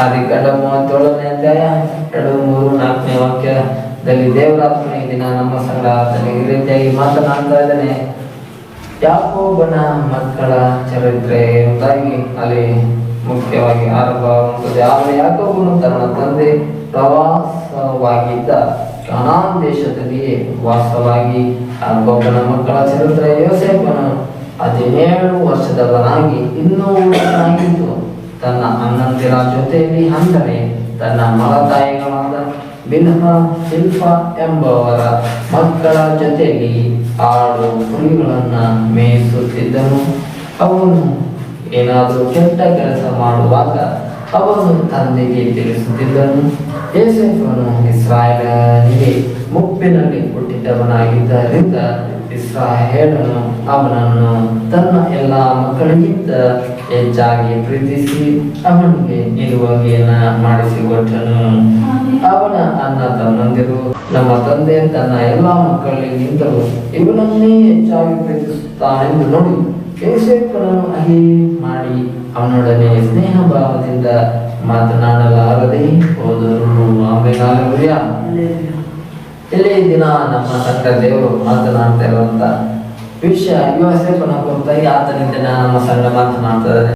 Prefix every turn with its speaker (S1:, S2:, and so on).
S1: ಆದಿಕಾಂಡ ಮೂವತ್ತೇಳನೇ ಅಧ್ಯಾಯ, ಎರಡು, ಮೂರು, ನಾಲ್ಕನೇ ವಾಕ್ಯದಲ್ಲಿ ದೇವರಾತ್ಮನ ದಿನ ನಮ್ಮ ಸಂಗಡ ಆತನಿಗೆ ಈ ರೀತಿಯಾಗಿ ಮಾತನಾಡ್ತಾ ಇದ್ದಾನೆ. ಯಾಕೋಬನ ಮಕ್ಕಳ ಚರಿತ್ರೆ ಎಂಬುದಾಗಿ ಅಲ್ಲಿ ಮುಖ್ಯವಾಗಿ ಆರಂಭವಾಗುತ್ತದೆ ಆದರೆ ಯಾಕೋಬನು ತನ್ನ ತಂದೆ ಪ್ರವಾಸವಾಗಿದ್ದ ಕನಾನ್ ದೇಶದಲ್ಲಿಯೇ ವಾಸವಾಗಿ ಯಾಕೋಬನ ಮಕ್ಕಳ ಚರಿತ್ರೆ ಯೋಸೇಫನು ಹದಿನೇಳು ವರ್ಷದವನಾಗಿ ಇನ್ನೂ ಅಣ್ಣಂದಿರ ಜೊತೆಯಲ್ಲಿ ಅಂದರೆ ತನ್ನ ಮಲತಾಯಿಗಳಾದ ಬಿನ್ಹ, ಶಿಲ್ಪ ಎಂಬವರ ಮಕ್ಕಳ ಜೊತೆಯಲ್ಲಿ ಆಡು ಕುರಿಗಳನ್ನು ಮೇಯಿಸುತ್ತಿದ್ದನು. ಅವನು ಏನಾದರೂ ಕೆಟ್ಟ ಕೆಲಸ ಮಾಡುವಾಗ ಅವನು ತಂದೆಗೆ ತಿಳಿಸುತ್ತಿದ್ದನು. ಏಸೇಫನು ಇಸ್ರಾಯೇಲನಿಗೆ ಮುಪ್ಪಿನಲ್ಲಿ ಹುಟ್ಟಿದವನಾಗಿದ್ದರಿಂದ ಇಸ್ರಾಯೇಲನು ಅವನನ್ನು ತನ್ನ ಎಲ್ಲ ಮಕ್ಕಳಿಗಿಂತ ಹೆಚ್ಚಾಗಿ ಪ್ರೀತಿಸಿ ಅವನಿಗೆ ನಿಲುವಂಗಿಯನ್ನ ಮಾಡಿಸಿಕೊಟ್ಟನು. ಅವನ ಅಣ್ಣ ತನ್ನಂದಿರು, ನಮ್ಮ ತಂದೆ ತನ್ನ ಎಲ್ಲ ಮಕ್ಕಳಿಗಿಂತಲೂ ಇವನನ್ನೇ ಹೆಚ್ಚಾಗಿ ಪ್ರೀತಿಸುತ್ತಾನೆಂದು ನೋಡಿ ಯೋಸೇಫನನ್ನು ಅಹಿ ಮಾಡಿ ಅವನೊಡನೆ ಸ್ನೇಹ ಭಾವದಿಂದ ಮಾತನಾಡಲಾರದೆ ಇಲ್ಲಿ ಈ ದಿನ ನಮ್ಮ ಸಂಘ ದೇವರು ಮಾತನಾಡ್ತಾ ಇರುವಂತ ವಿಷಯ. ಯೋಸೇಫನ ಕುರಿತಾಗಿ ಆತನಿಂದ ನಮ್ಮ ಸಂಘ ಮಾತನಾಡ್ತಾ